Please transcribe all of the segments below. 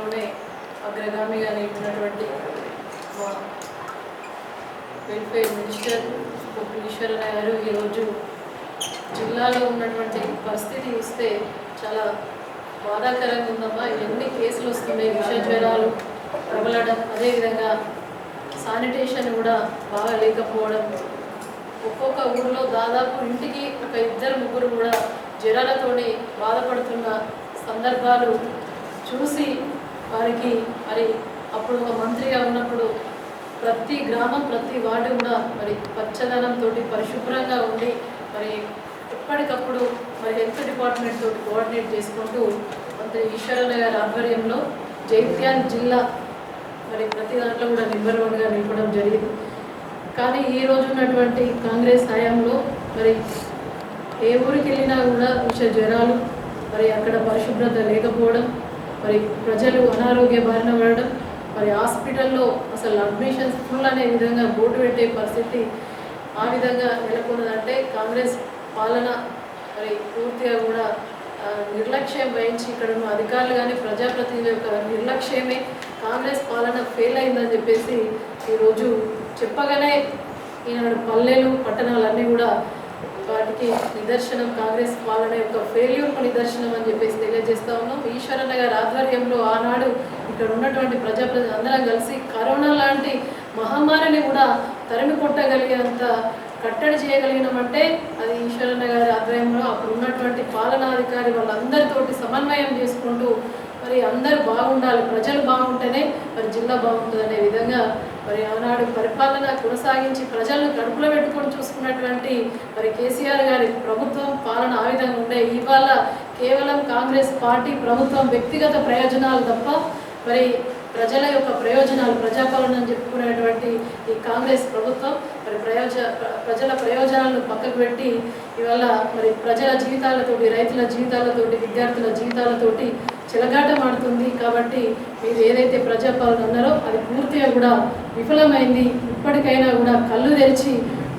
రాష్ట్రంలోనే అగ్రగామిగా నిలిపినటువంటి మా వెల్ఫేర్ మినిస్టర్ ఈశ్వరన్న గారు ఈరోజు జిల్లాలో ఉన్నటువంటి పరిస్థితి చూస్తే చాలా బాధాకరంగా ఉందమ్మా. ఎన్ని కేసులు వస్తున్నాయి విష జ్వరాలు ప్రబలడం అదేవిధంగా శానిటేషన్ కూడా బాగా లేకపోవడం. ఒక్కొక్క ఊరిలో దాదాపు ఇంటికి ఒక ఇద్దరు ముగ్గురు కూడా జ్వరాలతోనే బాధపడుతున్న సందర్భాలు చూసి వారికి మరి అప్పుడు ఒక మంత్రిగా ఉన్నప్పుడు ప్రతి గ్రామం ప్రతి వార్డు కూడా మరి పచ్చదనంతో పరిశుభ్రంగా ఉండి మరి ఎప్పటికప్పుడు మరి హెల్త్ డిపార్ట్మెంట్ తోటి కోఆర్డినేట్ చేసుకుంటూ మంత్రి ఈశ్వరన్న గారి ఆధ్వర్యంలో జైత్యాన్ జిల్లా మరి ప్రతి దాంట్లో కూడా నెంబర్ వన్గా నిలపడం జరిగింది. కానీ ఈ రోజు ఉన్నటువంటి కాంగ్రెస్ హయాంలో మరి ఏ ఊరికి వెళ్ళినా కూడా విష జ్వరాలు మరి అక్కడ పరిశుభ్రత లేకపోవడం మరి ప్రజలు అనారోగ్య బారిన పడడం మరి హాస్పిటల్లో అసలు అడ్మిషన్స్ ఫుల్ అనే విధంగా బోర్డు పెట్టే పరిస్థితి ఆ విధంగా నెలకొన్నదంటే కాంగ్రెస్ పాలన మరి పూర్తిగా కూడా నిర్లక్ష్యం వహించి ఇక్కడ ఉన్న అధికారులు కానీ ప్రజాప్రతినిధుల యొక్క నిర్లక్ష్యమే కాంగ్రెస్ పాలన ఫెయిల్ అయిందని చెప్పేసి ఈరోజు చెప్పగానే ఈనాడు పల్లెలు పట్టణాలన్నీ కూడా వాటికి నిదర్శనం కాంగ్రెస్ పాలన యొక్క ఫెయిల్యూర్కు నిదర్శనం అని చెప్పేసి తెలియజేస్తా ఉన్నాం. ఈశ్వరన్న గారి ఆధ్వర్యంలో ఆనాడు ఇక్కడ ఉన్నటువంటి ప్రజా అందరం కలిసి కరోనా లాంటి మహమ్మారిని కూడా తరిమి కొట్టగలిగేంత కట్టడి చేయగలిగినామంటే అది ఈశ్వరన్న గారి ఆధ్వర్యంలో అప్పుడు ఉన్నటువంటి పాలనాధికారి వాళ్ళందరితోటి సమన్వయం చేసుకుంటూ మరి అందరూ బాగుండాలి ప్రజలు బాగుంటేనే మరి జిల్లా బాగుంటుంది అనే విధంగా మరి ఆనాడు పరిపాలన కొనసాగించి ప్రజలను కడుపులో పెట్టుకొని చూసుకున్నటువంటి మరి కేసీఆర్ గారి ప్రభుత్వం పాలన ఆ విధంగా ఉండే. ఇవాళ కేవలం కాంగ్రెస్ పార్టీ ప్రభుత్వం వ్యక్తిగత ప్రయోజనాలు తప్ప మరి ప్రజల యొక్క ప్రయోజనాలు ప్రజాపాలన అని చెప్పుకునేటువంటి ఈ కాంగ్రెస్ ప్రభుత్వం మరి ప్రయోజ ప్రజల ప్రయోజనాలను పక్కకు పెట్టి ఇవాళ మరి ప్రజల జీవితాలతోటి రైతుల జీవితాలతోటి విద్యార్థుల జీవితాలతోటి చిలగాటమాడుతుంది. కాబట్టి మీరు ఏదైతే ప్రజాపాలన అన్నారో అది పూర్తిగా కూడా విఫలమైంది. ఇప్పటికైనా కూడా కళ్ళు తెరిచి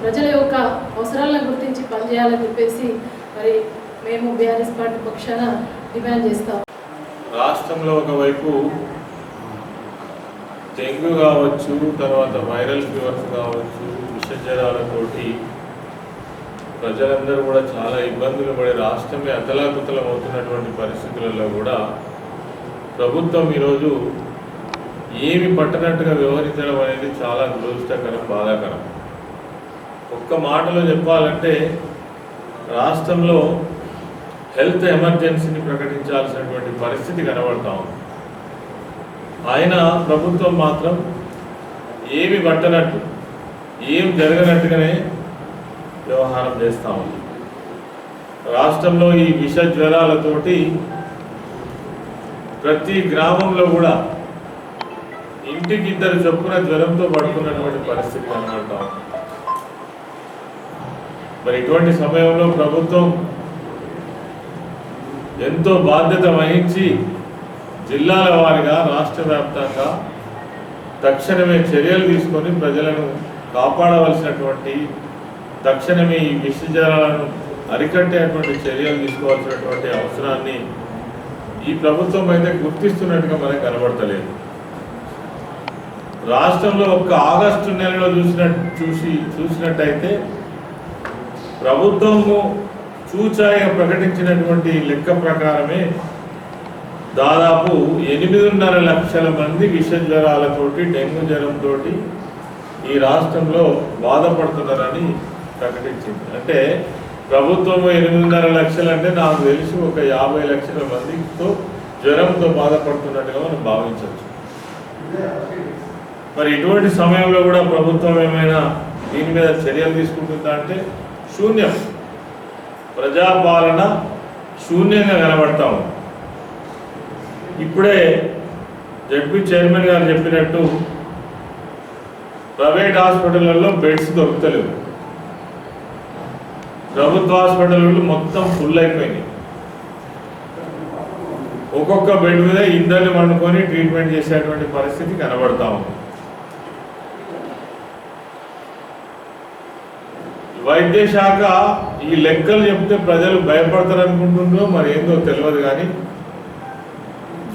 ప్రజల యొక్క అవసరాలను గుర్తించి పనిచేయాలని చెప్పేసి మరి మేము బీఆర్ఎస్ పార్టీ పక్షాన డిమాండ్ చేస్తాం. రాష్ట్రంలో ఒకవైపు డెంగ్యూ కావచ్చు తర్వాత వైరల్ ఫీవర్స్ కావచ్చు విషజ్వరాలతోటి ప్రజలందరూ కూడా చాలా ఇబ్బందులు పడి రాష్ట్రమే అతలాకుతలం అవుతున్నటువంటి పరిస్థితులలో కూడా ప్రభుత్వం ఈరోజు ఏమి పట్టనట్టుగా వ్యవహరించడం అనేది చాలా దురదృష్టకరం బాధాకరం. ఒక్క మాటలో చెప్పాలంటే రాష్ట్రంలో హెల్త్ ఎమర్జెన్సీని ప్రకటించాల్సినటువంటి పరిస్థితి కనబడతా ఉంది. ఆయన ప్రభుత్వం మాత్రం ఏమి పట్టనట్టు ఏం జరగనట్టుగానే వ్యవహారం చేస్తూ ఉంది. రాష్ట్రంలో ఈ విష జ్వరాలతోటి ప్రతి గ్రామంలో కూడా ఇంటికి ఇద్దరు చొప్పున జ్వరంతో పడుతున్నటువంటి పరిస్థితి కనబడతా మరి ఇటువంటి సమయంలో ప్రభుత్వం ఎంతో బాధ్యత వహించి జిల్లాల వారిగా రాష్ట్ర వ్యాప్తంగా తక్షణమే చర్యలు తీసుకొని ప్రజలను కాపాడవలసినటువంటి తక్షణమే ఈ విషజాలను అరికట్టేటువంటి చర్యలు తీసుకోవాల్సినటువంటి అవసరాన్ని ఈ ప్రభుత్వం అయితే గుర్తిస్తున్నట్టుగా మనకు కనబడతలేదు. రాష్ట్రంలో ఒక్క ఆగస్టు నెలలో చూసిన చూసి చూసినట్టయితే ప్రభుత్వము చూచాయిగా ప్రకటించినటువంటి లెక్క ప్రకారమే దాదాపు ఎనిమిదిన్నర లక్షల మంది విష జ్వరాలతోటి డెంగ్యూ జ్వరంతో ఈ రాష్ట్రంలో బాధపడుతున్నారని ప్రకటించింది. అంటే ప్రభుత్వం ఎనిమిదిన్నర లక్షలు అంటే నాకు తెలిసి ఒక యాభై లక్షల మందితో జ్వరంతో బాధపడుతున్నట్టుగా మనం భావించవచ్చు. మరి ఇటువంటి సమయంలో కూడా ప్రభుత్వం ఏమైనా దీని మీద చర్యలు తీసుకుంటుందా అంటే శూన్యం. ప్రజాపాలన శూన్యంగా కనబడతా ఉంది. ఇప్పుడే జడ్పీ చైర్మన్ గారు చెప్పినట్టు ప్రైవేట్ హాస్పిటల్లో బెడ్స్ దొరుకుతలేవు. ప్రభుత్వ హాస్పిటల్ మొత్తం ఫుల్ అయిపోయినాయి. ఒక్కొక్క బెడ్ మీద ఇద్దరిని వండుకొని ట్రీట్మెంట్ చేసేటువంటి పరిస్థితి కనబడతా ఉంది. వైద్య శాఖ ఈ లెక్కలు చెప్తే ప్రజలు భయపడతారు మరి ఏందో తెలియదు కానీ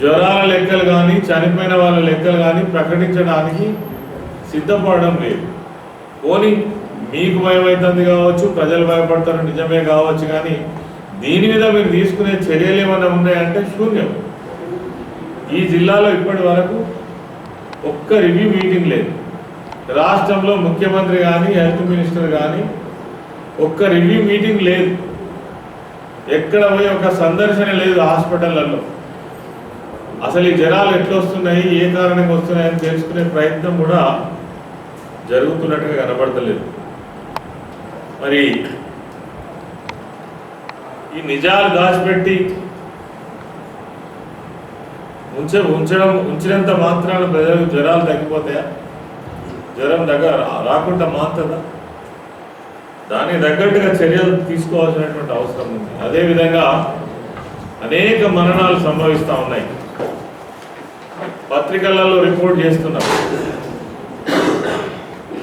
జ్వరాల లెక్కలు కానీ చనిపోయిన వాళ్ళ లెక్కలు కానీ ప్రకటించడానికి సిద్ధపడడం లేదు. పోనీ మీకు భయమవుతుంది కావచ్చు ప్రజలు భయపడతారు నిజమే కావచ్చు కానీ దీని మీద మీరు తీసుకునే చర్యలు ఏమైనా ఉన్నాయంటే శూన్యం. ఈ జిల్లాలో ఇప్పటి వరకు ఒక్క రివ్యూ మీటింగ్ లేదు. రాష్ట్రంలో ముఖ్యమంత్రి కానీ హెల్త్ మినిస్టర్ కానీ ఒక్క రివ్యూ మీటింగ్ లేదు. ఎక్కడ పోయి ఒక సందర్శన లేదు హాస్పిటళ్ళలో అసలు ఈ జ్వరాలు ఎట్లా వస్తున్నాయి ఏ కారణంగా వస్తున్నాయి అని తెలుసుకునే ప్రయత్నం కూడా జరుగుతున్నట్టుగా కనబడతలేదు. మరి ఈ నిజాలు దాచిపెట్టి ఉంచ ఉంచడం ఉంచినంత మాత్రాన ప్రజలకు జ్వరాలు తగ్గిపోతాయా? జ్వరం దగ్గర రాకుండా మాత్రదా దానికి తగ్గట్టుగా చర్యలు తీసుకోవాల్సినటువంటి అవసరం ఉంది. అదేవిధంగా అనేక మరణాలు సంభవిస్తూ ఉన్నాయి. పత్రికలలో రిపోర్ట్ చేస్తున్నారు.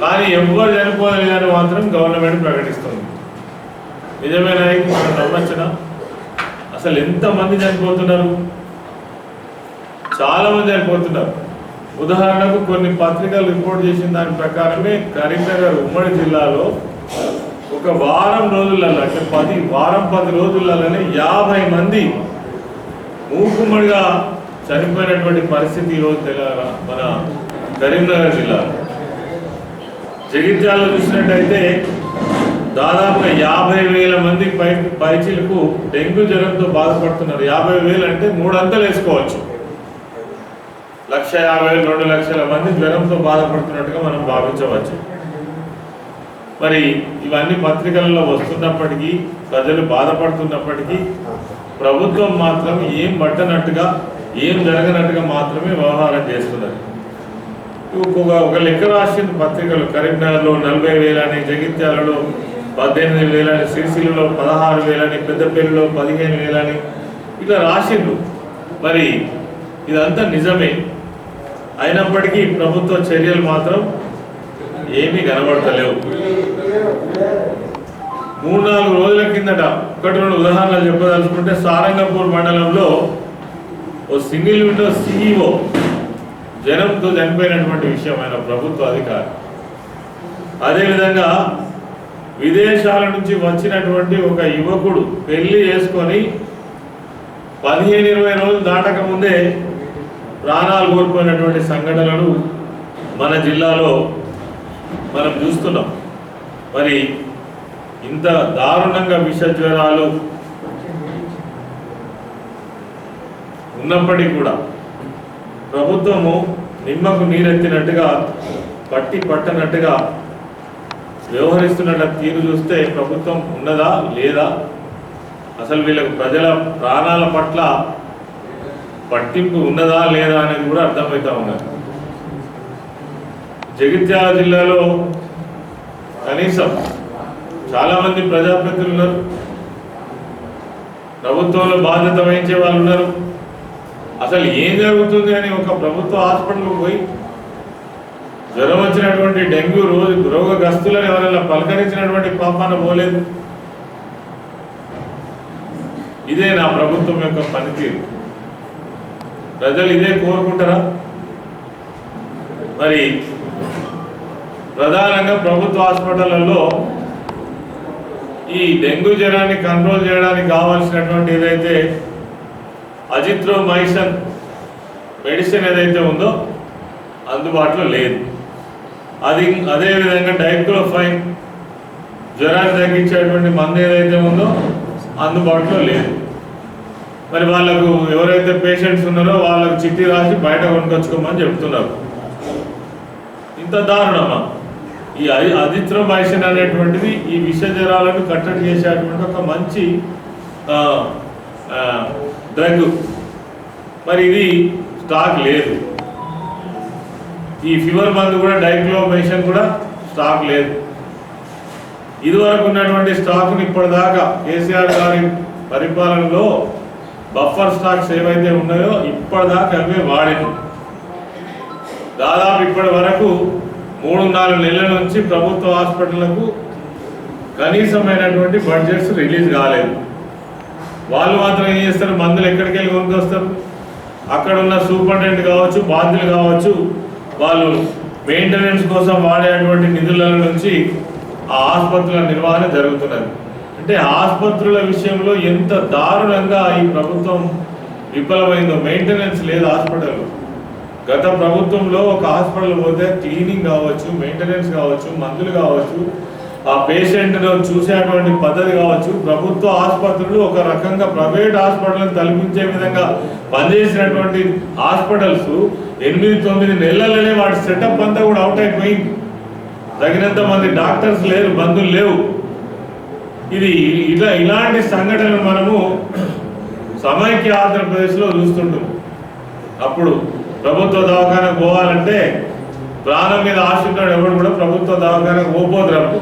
కానీ ఎవ్వరు చనిపోలేదని మాత్రం గవర్నమెంట్ ప్రకటిస్తుంది. నిజమేనా ఇది? మనం అసలు ఎంతమంది చనిపోతున్నారు? చాలా మంది చనిపోతున్నారు. ఉదాహరణకు కొన్ని పత్రికలు రిపోర్ట్ చేసిన దాని ప్రకారమే కరీంనగర్ ఉమ్మడి జిల్లాలో ఒక వారం రోజులలో అంటే పది వారం పది రోజులలోనే యాభై మంది మూకుమ్మడిగా చనిపోయినటువంటి పరిస్థితి ఈరోజు తెలంగాణ మన కరీంనగర్ జిల్లాలో జగిత్యాలలో చూసినట్టయితే దాదాపుగా యాభై వేల మంది పై పైచీలకు డెంగ్యూ జ్వరంతో బాధపడుతున్నారు. యాభై వేలు అంటే మూడంతలు వేసుకోవచ్చు. లక్ష యాభై రెండు లక్షల మంది జ్వరంతో బాధపడుతున్నట్టుగా మనం భావించవచ్చు. మరి ఇవన్నీ పత్రికలలో వస్తున్నప్పటికీ ప్రజలు బాధపడుతున్నప్పటికీ ప్రభుత్వం మాత్రం ఏం పట్టనట్టుగా ఏం జరగనట్టుగా మాత్రమే వ్యవహారం చేస్తున్నారు. ఒక ఒక లెక్క రాసిన పత్రికలు. కరీంనగర్లో నలభై వేలని జగిత్యాలలో పద్దెనిమిది వేలని సిరిసిల్లలో పదహారు వేలని పెద్దపల్లిలో పదిహేను వేలని ఇట్లా రాసిండ్రు. మరి ఇదంతా నిజమే. అయినప్పటికీ ప్రభుత్వ చర్యలు మాత్రం ఏమీ కనబడతలేవు. మూడు నాలుగు రోజుల కిందట ఒకటి రెండు ఉదాహరణలు చెప్పదలుచుకుంటే సారంగపూర్ మండలంలో ఓ సింగిల్ విండో సిఇఓ జనంతో చనిపోయినటువంటి విషయం ఆయన ప్రభుత్వ అధికారి. అదేవిధంగా విదేశాల నుంచి వచ్చినటువంటి ఒక యువకుడు పెళ్ళి చేసుకొని పదిహేను ఇరవై రోజులు దాటక ముందే ప్రాణాలు కోల్పోయినటువంటి సంఘటనలు మన జిల్లాలో మనం చూస్తున్నాం. మరి ఇంత దారుణంగా విష జ్వరాలు ఉన్నప్పటికీ కూడా ప్రభుత్వము నిమ్మకు నీరెత్తినట్టుగా పట్టి పట్టనట్టుగా వ్యవహరిస్తున్న తీరు చూస్తే ప్రభుత్వం ఉన్నదా లేదా? అసలు వీళ్ళకు ప్రజల ప్రాణాల పట్ల పట్టింపు ఉన్నదా లేదా అనేది కూడా అర్థమవుతా ఉన్నారు జగిత్యాల జిల్లాలో కనీసం చాలామంది ప్రజాప్రతినిధులు ఉన్నారు. ప్రభుత్వంలో బాధ్యత వహించే వాళ్ళు ఉన్నారు. అసలు ఏం జరుగుతుంది అని ఒక ప్రభుత్వ హాస్పిటల్కి పోయి జ్వరం వచ్చినటువంటి డెంగ్యూ రోజు రోగగ్రస్తులను ఎవరైనా పలకరించినటువంటి పాపాన పోలేదు. ఇదే నా ప్రభుత్వం యొక్క పనితీరు. ప్రజలు ఇదే కోరుకుంటారా? మరి ప్రధానంగా ప్రభుత్వ హాస్పిటళ్ళలో ఈ డెంగ్యూ జ్వరాన్ని కంట్రోల్ చేయడానికి కావాల్సినటువంటి ఏదైతే అజిత్రోమైసన్ మెడిసిన్ ఏదైతే ఉందో అందుబాటులో లేదు. అది అదేవిధంగా డైక్లోఫైన్ జ్వరాన్ని తగ్గించేటువంటి మందు ఏదైతే ఉందో అందుబాటులో లేదు. మరి వాళ్ళకు ఎవరైతే పేషెంట్స్ ఉన్నారో వాళ్ళకు చిట్టి రాసి బయట కొనుకొచ్చుకోమని చెప్తున్నారు. ఇంత దారుణమా? ఈ అది- అజిత్రోమైసిన్ అనేటువంటిది ఈ విష జ్వరాలను కట్టడి చేసేటువంటి ఒక మంచి డ్రగ్. మరి ఇది స్టాక్ లేదు. ఈ ఫీవర్ మందు కూడా డైక్లోమేషన్ కూడా స్టాక్ లేదు. ఇదివరకు ఉన్నటువంటి స్టాక్ని ఇప్పటిదాకా కేసీఆర్ గారి పరిపాలనలో బఫర్ స్టాక్స్ ఏవైతే ఉన్నాయో ఇప్పటిదాకా అవే వాడింది దాదాపు ఇప్పటి వరకు మూడు నాలుగు నెలల నుంచి ప్రభుత్వ హాస్పిటళ్ళకు కనీసమైనటువంటి బడ్జెట్స్ రిలీజ్ కాలేదు. వాళ్ళు మాత్రం ఏం చేస్తారు? మందులు ఎక్కడికి వెళ్ళి కొనుక్కొస్తారు? అక్కడ ఉన్న సూపరింటెండెంట్ కావచ్చు బాధ్యులు కావచ్చు వాళ్ళు మెయింటెనెన్స్ కోసం వాడేటువంటి నిధుల నుంచి ఆ ఆసుపత్రుల నిర్వహణ జరుగుతున్నది. అంటే ఆసుపత్రుల విషయంలో ఎంత దారుణంగా ఈ ప్రభుత్వం విఫలమైందో మెయింటెనెన్స్ లేదు హాస్పిటల్లో గత ప్రభుత్వంలో ఒక హాస్పిటల్ పోతే క్లీనింగ్ కావచ్చు మెయింటెనెన్స్ కావచ్చు మందులు కావచ్చు ఆ పేషెంట్ను చూసేటువంటి పద్ధతి కావచ్చు. ప్రభుత్వ ఆసుపత్రులు ఒక రకంగా ప్రైవేట్ హాస్పిటల్ తలపించే విధంగా పనిచేసినటువంటి హాస్పిటల్స్ ఎనిమిది తొమ్మిది నెలలనే వాటి సెటప్ అంతా కూడా అవుట్ అయిపోయింది. తగినంత మంది డాక్టర్స్ లేరు బంధువులు లేవు. ఇది ఇలా ఇలాంటి సంఘటనలు మనము సమైక్య ఆంధ్రప్రదేశ్లో చూస్తుంటాం అప్పుడు ప్రభుత్వ దవాఖానకు పోవాలంటే ప్రాణం మీద ఆశ ఎవడు కూడా ప్రభుత్వ దవాఖానకు పోపోదు అప్పుడు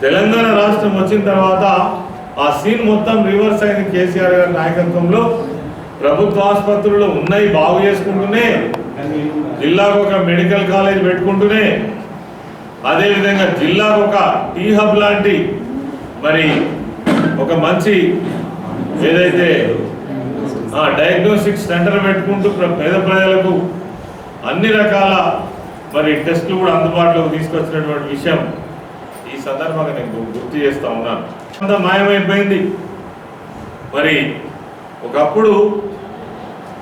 తెలంగాణ రాష్ట్రం వచ్చిన తర్వాత ఆ సీన్ మొత్తం రివర్స్ అయింది కేసీఆర్ గారి నాయకత్వంలో. ప్రభుత్వ ఆసుపత్రులు ఉన్నాయి బాగు చేసుకుంటూనే జిల్లాకు ఒక మెడికల్ కాలేజ్ పెట్టుకుంటూనే. అదేవిధంగా జిల్లాకు ఒక టీ హబ్ లాంటి మరి ఒక మంచి ఏదైతే డయాగ్నోస్టిక్ సెంటర్ పెట్టుకుంటూ ప్ర- పేద ప్రజలకు అన్ని రకాల మరి టెస్టులు కూడా అందుబాటులోకి తీసుకొచ్చినటువంటి విషయం. సందర్భంగా నేను గుర్తు చేస్తా ఉన్నాను. అంత మాయమైపోయింది. మరి ఒకప్పుడు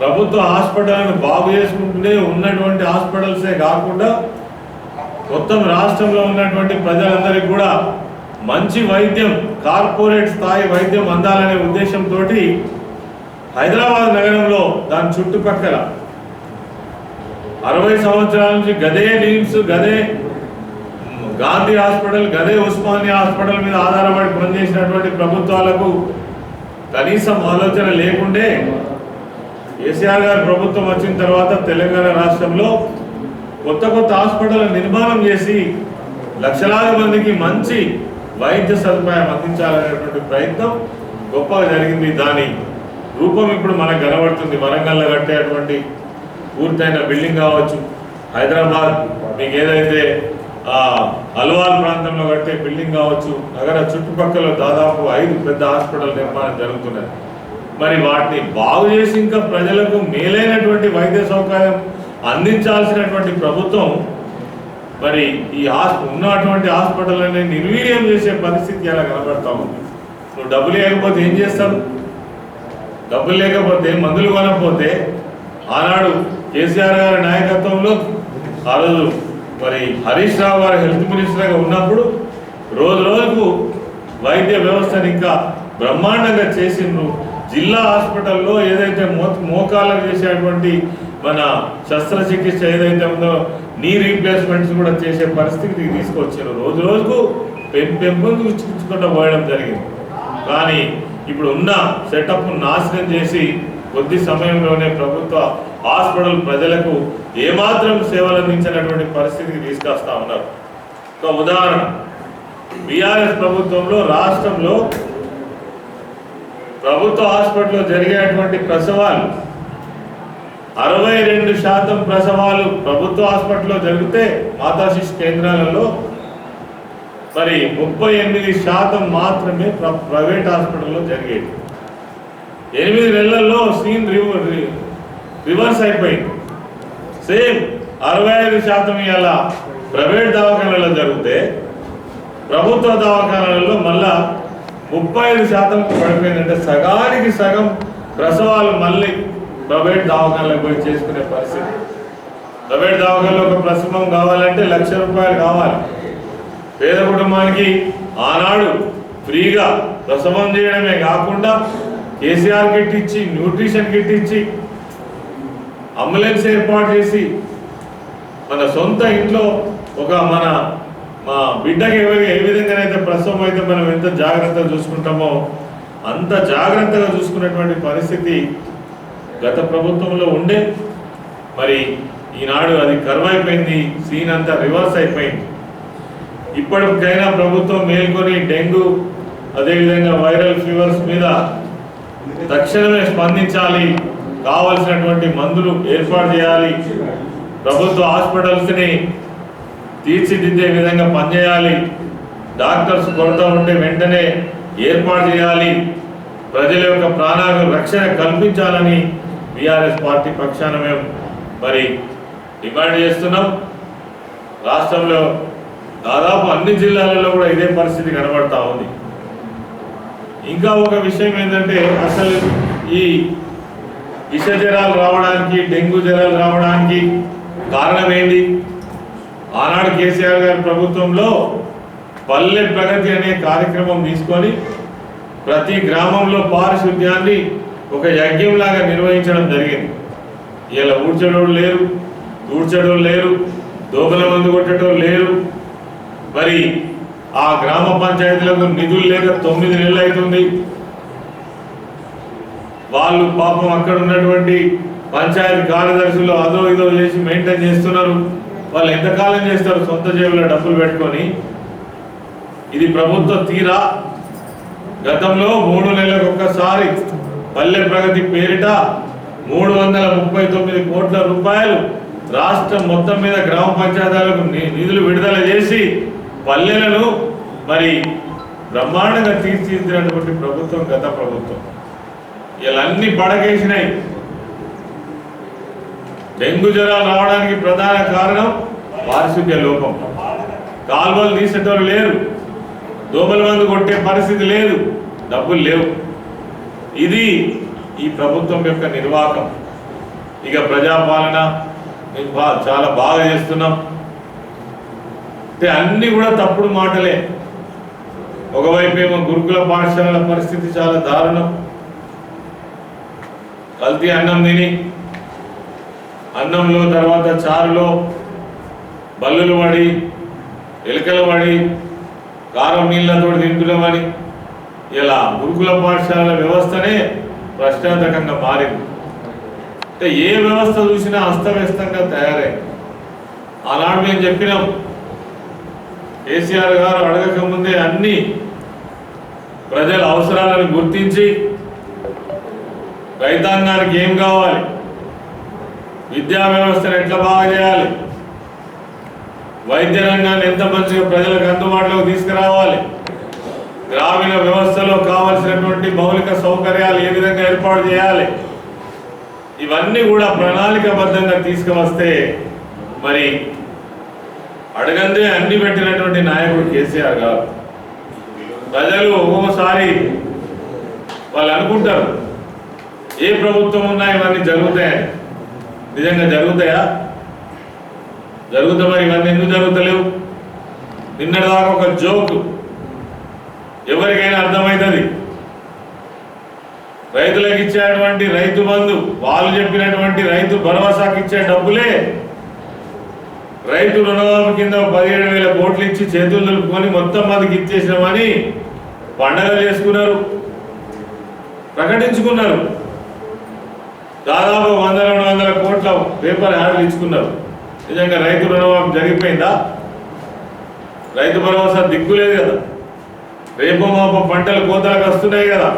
ప్రభుత్వ హాస్పిటల్ని బాగు చేసుకుంటూనే ఉన్నటువంటి హాస్పిటల్సే కాకుండా మొత్తం రాష్ట్రంలో ఉన్నటువంటి ప్రజలందరికీ కూడా మంచి వైద్యం కార్పొరేట్ స్థాయి వైద్యం అందాలనే ఉద్దేశంతో హైదరాబాద్ నగరంలో దాని చుట్టుపక్కల అరవై సంవత్సరాల నుంచి గదే నిమ్స్ గదే గాంధీ హాస్పిటల్ గదే ఉస్మానియా హాస్పిటల్ మీద ఆధారపడి పనిచేసినటువంటి ప్రభుత్వాలకు కనీసం ఆలోచన లేకుండే కేసీఆర్ గారి ప్రభుత్వం వచ్చిన తర్వాత తెలంగాణ రాష్ట్రంలో కొత్త కొత్త హాస్పిటల్ నిర్మాణం చేసి లక్షలాది మందికి మంచి వైద్య సదుపాయం అందించాలనేటువంటి ప్రయత్నం గొప్పగా జరిగింది. దాని రూపం ఇప్పుడు మనకు కనబడుతుంది. వరంగల్లో కట్టేటువంటి పూర్తయిన బిల్డింగ్ కావచ్చు హైదరాబాద్ మీకు ఏదైతే అల్వాల్ ప్రాంతంలో కట్టే బిల్డింగ్ కావచ్చు నగర చుట్టుపక్కల దాదాపు ఐదు పెద్ద హాస్పిటల్ నిర్మాణం జరుగుతున్నది. మరి వాటిని బాగు చేసి ఇంకా ప్రజలకు మేలైనటువంటి వైద్య సౌకర్యం అందించాల్సినటువంటి ప్రభుత్వం మరి ఈ హాస్ ఉన్నటువంటి హాస్పిటల్ని నిర్వీర్యం చేసే పరిస్థితి ఎలా కనబడతాము నువ్వు డబ్బులు లేకపోతే ఏం చేస్తావు డబ్బులు లేకపోతే మందులు కొనకపోతే ఆనాడు కేసీఆర్ గారి నాయకత్వంలో ఆ రోజు మరి హరీష్ రావు గారు హెల్త్ మినిస్టర్గా ఉన్నప్పుడు రోజు రోజుకు వైద్య వ్యవస్థను ఇంకా బ్రహ్మాండంగా చేసిండ్రు. జిల్లా హాస్పిటల్లో ఏదైతే మో మోకాళ్ళకు చేసేటువంటి మన శస్త్రచికిత్స ఏదైతే ఉందో నీ రీప్లేస్మెంట్స్ కూడా చేసే పరిస్థితికి తీసుకొచ్చారు. రోజు రోజుకు పెం పెంపొందించుకుంటూ పోయడం జరిగింది. కానీ ఇప్పుడు ఉన్న సెటప్ నాశనం చేసి కొద్ది సమయంలోనే ప్రభుత్వ హాస్పిటల్ ప్రజలకు ఏమాత్రం సేవలు అందించినటువంటి పరిస్థితికి తీసుకొస్తా ఉన్నారు. ఒక ఉదాహరణ. బీఆర్ఎస్ ప్రభుత్వంలో రాష్ట్రంలో ప్రభుత్వ హాస్పిటల్లో జరిగేటువంటి ప్రసవాలు అరవై రెండు శాతం ప్రసవాలు ప్రభుత్వ హాస్పిటల్లో జరిగితే మాతా కేంద్రాలలో మరి ముప్పై ఎనిమిది శాతం మాత్రమే ప్ర- ప్రైవేట్ హాస్పిటల్లో జరిగేది. ఎనిమిది నెలల్లో సీన్ రివ్యూ రివర్స్ అయిపోయింది. సేమ్ అరవై ఐదు శాతం ఇవాళ ప్రైవేట్ దవాఖానాలో జరిగితే ప్రభుత్వ దవాఖానాలలో మళ్ళా ముప్పై ఐదు శాతం పడిపోయిందంటే సగానికి సగం ప్రసవాలు మళ్ళీ ప్రైవేట్ దవాఖానాలకు పోయి చేసుకునే పరిస్థితి. ప్రైవేట్ దవాఖానలో ఒక ప్రసవం కావాలంటే లక్ష రూపాయలు కావాలి. పేద కుటుంబానికి ఆనాడు ఫ్రీగా ప్రసవం చేయడమే కాకుండా కేసీఆర్ కిట్ ఇచ్చి న్యూట్రిషన్ కిట్ ఇచ్చి అంబులెన్స్ ఏర్పాటు చేసి మన సొంత ఇంట్లో ఒక మన మా బిడ్డకి ఏ విధంగానైతే ప్రసవం అయితే మనం ఎంత జాగ్రత్తగా చూసుకుంటామో అంత జాగ్రత్తగా చూసుకున్నటువంటి పరిస్థితి గత ప్రభుత్వంలో ఉండే. మరి ఈనాడు అది కరువైపోయింది సీన్ అంతా రివర్స్ అయిపోయింది. ఇప్పటికైనా ప్రభుత్వం మేల్కొని డెంగ్యూ అదేవిధంగా వైరల్ ఫీవర్స్ మీద తక్షణమే స్పందించాలి. కావలసినటువంటి మందులు ఏర్పాటు చేయాలి. ప్రభుత్వ హాస్పిటల్స్ని తీర్చిదిద్దే విధంగా పనిచేయాలి. డాక్టర్స్ కొరత ఉంటే వెంటనే ఏర్పాటు చేయాలి. ప్రజల యొక్క ప్రాణాలకు రక్షణ కల్పించాలని బీఆర్ఎస్ పార్టీ పక్షాన మేము మరి డిమాండ్ చేస్తున్నాం. రాష్ట్రంలో దాదాపు అన్ని జిల్లాలలో కూడా ఇదే పరిస్థితి కనబడతా ఉంది. ఇంకా ఒక విషయం ఏంటంటే అసలు ఈ విష జ్వరాలు రావడానికి డెంగ్యూ జ్వరాలు రావడానికి కారణం ఏంటి? ఆనాడు కేసీఆర్ గారి ప్రభుత్వంలో పల్లె ప్రగతి అనే కార్యక్రమం తీసుకొని ప్రతి గ్రామంలో పారిశుద్ధ్యాన్ని ఒక యజ్ఞంలాగా నిర్వహించడం జరిగింది. ఇలా ఊడ్చడోళ్ళు లేరు ఊడ్చడోళ్ళు లేరు దోకల మందు కొట్టడం లేరు. మరి ఆ గ్రామ పంచాయతీలకు నిధులు లేక తొమ్మిది నెలలు అవుతుంది. వాళ్ళు పాపం అక్కడ ఉన్నటువంటి పంచాయతీ కార్యదర్శులు అదో ఇదో చేసి మెయింటైన్ చేస్తున్నారు. వాళ్ళు ఎంతకాలం చేస్తారు సొంత జేబులో డబ్బులు పెట్టుకొని? ఇది ప్రభుత్వ తీరా? గతంలో మూడు నెలలకు ఒక్కసారి పల్లె ప్రగతి పేరిట మూడు వందల ముప్పై తొమ్మిది కోట్ల రూపాయలు రాష్ట్రం మొత్తం మీద గ్రామ పంచాయతీలకు నిధులు విడుదల చేసి పల్లెలను మరి బ్రహ్మాండంగా తీర్చిదిద్దినటువంటి ప్రభుత్వం గత ప్రభుత్వం. ఇలా అన్ని పడకేసినాయి డెంగ్యూ జ్వరాలు రావడానికి ప్రధాన కారణం పారిశుద్ధ్య లోపం. కాల్వలు తీసేటోళ్ళు లేరు. దోమల మందు కొట్టే పరిస్థితి లేదు. డబ్బులు లేవు. ఇది ఈ ప్రభుత్వం యొక్క నిర్వాహకం. ఇక ప్రజాపాలన మేము బా- చాలా బాగా చేస్తున్నాం. అంటే అన్ని కూడా తప్పుడు మాటలే. ఒకవైపు ఏమో గురుకుల పాఠశాలల పరిస్థితి చాలా దారుణం. కల్తీ అన్నం తిని అన్నంలో తర్వాత చారులో బల్లులు పడి ఎలుకలు పడి కారం నీళ్ళతో తింటున్నామని ఇలా గురుకుల పాఠశాల వ్యవస్థనే ప్రశ్నార్థకంగా మారింది. అంటే ఏ వ్యవస్థ చూసినా అస్తవ్యస్తంగా తయారైంది ఆనాడు మేము చెప్పినాం. కేసీఆర్ గారు అడగక ముందే అన్ని ప్రజల అవసరాలను గుర్తించి రైతాంగానికి ఏం కావాలి? విద్యా వ్యవస్థను ఎట్లా బాగా చేయాలి? వైద్య రంగాన్ని ఎంత మంచిగా ప్రజలకు అందుబాటులోకి తీసుకురావాలి? గ్రామీణ వ్యవస్థలో కావలసినటువంటి మౌలిక సౌకర్యాలు ఏ విధంగా ఏర్పాటు చేయాలి? ఇవన్నీ కూడా ప్రణాళికబద్ధంగా తీసుకువస్తే మరి అడగందే అన్ని పెట్టినటువంటి నాయకుడు కేసీఆర్ గారు. ప్రజలు ఒక్కొక్కసారి వాళ్ళు అనుకుంటారు ఏ ప్రభుత్వం ఉన్నా ఇవన్నీ జరుగుతాయని నిజంగా జరుగుతాయా? జరుగుతా మరి ఇవన్నీ ఎందుకు జరుగుతలేవు? నిన్నటిదాకా ఒక జోక్ ఎవరికైనా అర్థమవుతుంది. రైతులకు ఇచ్చేటువంటి రైతు బంధు వాళ్ళు చెప్పినటువంటి రైతు భరోసాకి ఇచ్చే డబ్బులే రైతు రుణమాఫీ కింద పదిహేడు వేల కోట్లు ఇచ్చి చేతులు దులుపుకొని మొత్తం మందికి ఇచ్చేసినామని పండగలు చేసుకున్నారు ప్రకటించుకున్నారు. దాదాపు వంద రెండు వందల కోట్ల పేపర్ యాడ్లు ఇచ్చుకున్నారు. నిజంగా రైతు రుణమాఫీ జరిగిపోయిందా? రైతు భరోసా దిక్కులేదు కదా. రేపు మాప పంటలు కోతలకు వస్తున్నాయి కదా.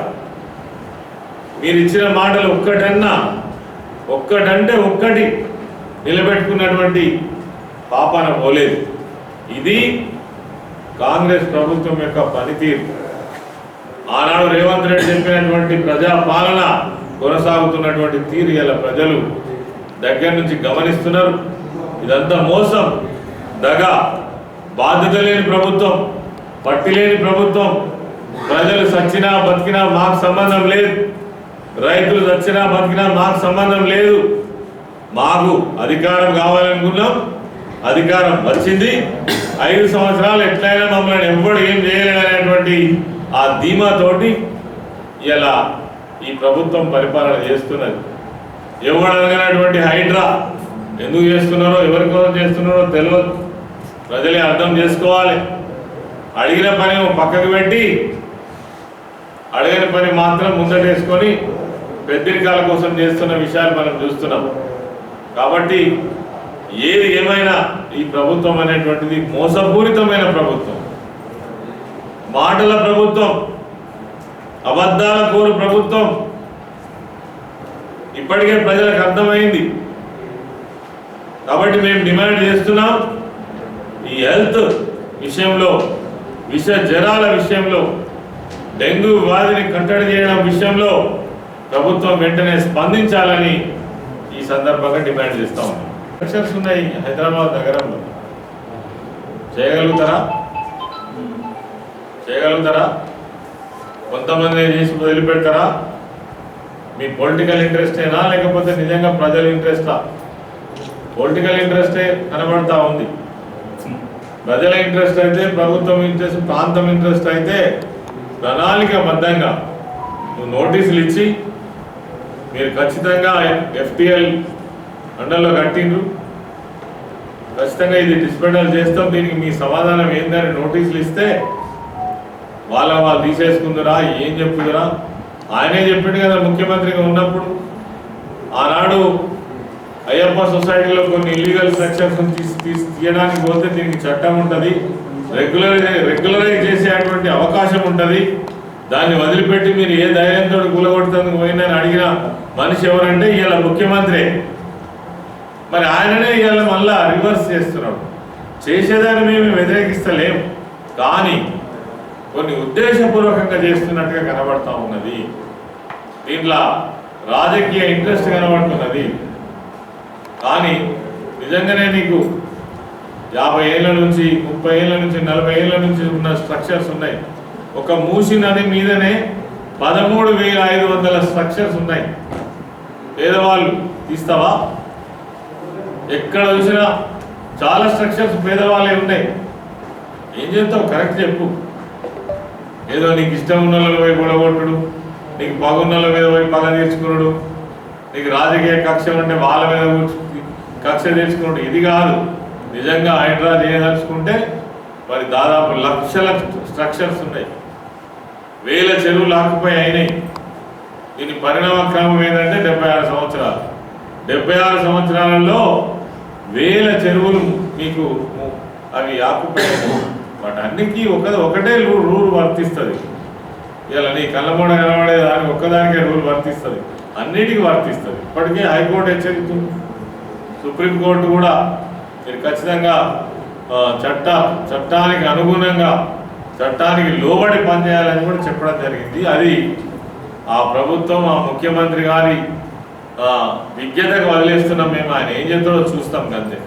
మీరు ఇచ్చిన మాటలు ఒక్కటన్నా ఒక్కటంటే ఒక్కటి నిలబెట్టుకున్నటువంటి పాపాన పోలేదు. ఇది కాంగ్రెస్ ప్రభుత్వం యొక్క పనితీరు. ఆనాడు రేవంత్ రెడ్డి చెప్పినటువంటి ప్రజా పాలన కొనసాగుతున్నటువంటి తీరు ఇలా ప్రజలు దగ్గర నుంచి గమనిస్తున్నారు. ఇదంతా మోసం దగ బాధ్యత లేని ప్రభుత్వం పట్టి లేని ప్రభుత్వం. ప్రజలు సచ్చినా బతికినా మాకు సంబంధం లేదు. రైతులు చచ్చినా బతికినా మాకు సంబంధం లేదు. మాకు అధికారం కావాలనుకున్నాం. అధికారం వచ్చింది. ఐదు సంవత్సరాలు ఎట్లయినా మమ్మల్ని ఎవ్వడు ఏం చేయలేదనేటువంటి ఆ ధీమాతోటి ఇలా ఈ ప్రభుత్వం పరిపాలన చేస్తున్నది. ఎవడు హైడ్రా ఎందుకు చేస్తున్నారో ఎవరి కోసం చేస్తున్నారో తెలియదు ప్రజలే అర్థం చేసుకోవాలి. అడిగిన పని పక్కకు పెట్టి అడిగిన పని మాత్రం ముందటేసుకొని పెద్దరికాల కోసం చేస్తున్న విషయాలు మనం చూస్తున్నాం. కాబట్టి ఏది ఏమైనా ఈ ప్రభుత్వం అనేటువంటిది మోసపూరితమైన ప్రభుత్వం. మాటల ప్రభుత్వం. అబద్ధాల కోరు ప్రభుత్వం. ఇప్పటికే ప్రజలకు అర్థమైంది. కాబట్టి మేము డిమాండ్ చేస్తున్నాం ఈ హెల్త్ విషయంలో విష జ్వరాల విషయంలో డెంగ్యూ వ్యాధిని కట్టడి చేయడం విషయంలో ప్రభుత్వం వెంటనే స్పందించాలని ఈ సందర్భంగా డిమాండ్ చేస్తా ఉన్నాం. ఎలక్షన్స్ ఉన్నాయి హైదరాబాద్ నగరంలో. చేయగలుగుతారా? చేయగలుగుతారా? కొంతమంది చేసి వదిలిపెడతారా? మీ పొలిటికల్ ఇంట్రెస్టేనా లేకపోతే నిజంగా ప్రజల ఇంట్రెస్టా పొలిటికల్ ఇంట్రెస్టే కనబడతా ఉంది. ప్రజల ఇంట్రెస్ట్ అయితే ప్రభుత్వం ఇంట్రెస్ట్ ప్రాంతం ఇంట్రెస్ట్ అయితే ప్రణాళికబద్ధంగా నువ్వు నోటీసులు ఇచ్చి మీరు ఖచ్చితంగా ఎఫ్టిఎల్ అండర్లో కట్టిండ్రు. ఖచ్చితంగా ఇది డిస్పెండల్ చేస్తాం. దీనికి మీ సమాధానం ఏందని నోటీసులు ఇస్తే వాళ్ళ వాళ్ళు తీసేసుకుందరా ఏం చెప్పుదురా? ఆయనే చెప్పిండు కదా ముఖ్యమంత్రిగా ఉన్నప్పుడు. ఆనాడు అయ్యప్ప సొసైటీలో కొన్ని ఇల్లీగల్ స్ట్రక్చర్స్ తీసి తీసి తీయడానికి పోతే దీనికి చట్టం ఉంటుంది. రెగ్యులర్ రెగ్యులరైజ్ చేసేటువంటి అవకాశం ఉంటుంది. దాన్ని వదిలిపెట్టి మీరు ఏ ధైర్యంతో కూలగొడుతుంది పోయిందని అడిగిన మనిషి ఎవరంటే ఇవాళ ముఖ్యమంత్రి. మరి ఆయననే ఇవాళ మళ్ళా రివర్స్ చేస్తున్నాడు. చేసేదాన్ని మేము వ్యతిరేకిస్తలేము కానీ కొన్ని ఉద్దేశపూర్వకంగా చేస్తున్నట్టుగా కనబడతా ఉన్నది. దీంట్లో రాజకీయ ఇంట్రెస్ట్ కనబడుతున్నది. కానీ నిజంగానే నీకు యాభై ఏళ్ళ నుంచి ముప్పై ఏళ్ళ నుంచి నలభై ఏళ్ళ నుంచి ఉన్న స్ట్రక్చర్స్ ఉన్నాయి. ఒక మూసి నది మీదనే పదమూడు వేల ఐదు వందల స్ట్రక్చర్స్ ఉన్నాయి. పేదవాళ్ళు తీస్తావా? ఎక్కడ చూసినా చాలా స్ట్రక్చర్స్ పేదవాళ్ళే ఉన్నాయి ఏం చేస్తావు? కరెక్ట్ చెప్పు. ఏదో నీకు ఇష్టం ఉన్న పోయి గొడవకొట్టుడు నీకు పగున్న మీద పోయి పగ తీర్చుకున్నాడు నీకు రాజకీయ కక్ష ఉంటే వాళ్ళ మీద కూర్చు- కక్ష తీర్చుకున్నాడు ఇది కాదు. నిజంగా హైడ్రా చేయదలుచుకుంటే మరి దాదాపు లక్షల స్ట్రక్చర్స్ ఉన్నాయి. వేల చెరువులు ఆకుపోయి అయినాయి. దీని పరిణామ క్రమం ఏంటంటే డెబ్బై ఆరు సంవత్సరాలు. డెబ్బై ఆరు సంవత్సరాలలో వేల చెరువులు మీకు అవి ఆకుపై వాటన్నిటికీ ఒక ఒకటే రూ- రూల్ వర్తిస్తుంది. ఇలా నీ కళ్ళమూడ కనబడే దానికి ఒక్కదానికే రూల్ వర్తిస్తుంది. అన్నిటికీ వర్తిస్తుంది. ఇప్పటికే హైకోర్టు హెచ్చరిస్తుంది సుప్రీంకోర్టు కూడా మీరు ఖచ్చితంగా చట్ట చట్టానికి అనుగుణంగా చట్టానికి లోబడి పనిచేయాలని కూడా చెప్పడం జరిగింది. అది ఆ ప్రభుత్వం ఆ ముఖ్యమంత్రి గారి విజ్ఞతకు వదిలేస్తున్నాం మేము. ఆయన ఏం చేస్తాడో చూస్తాం అంతే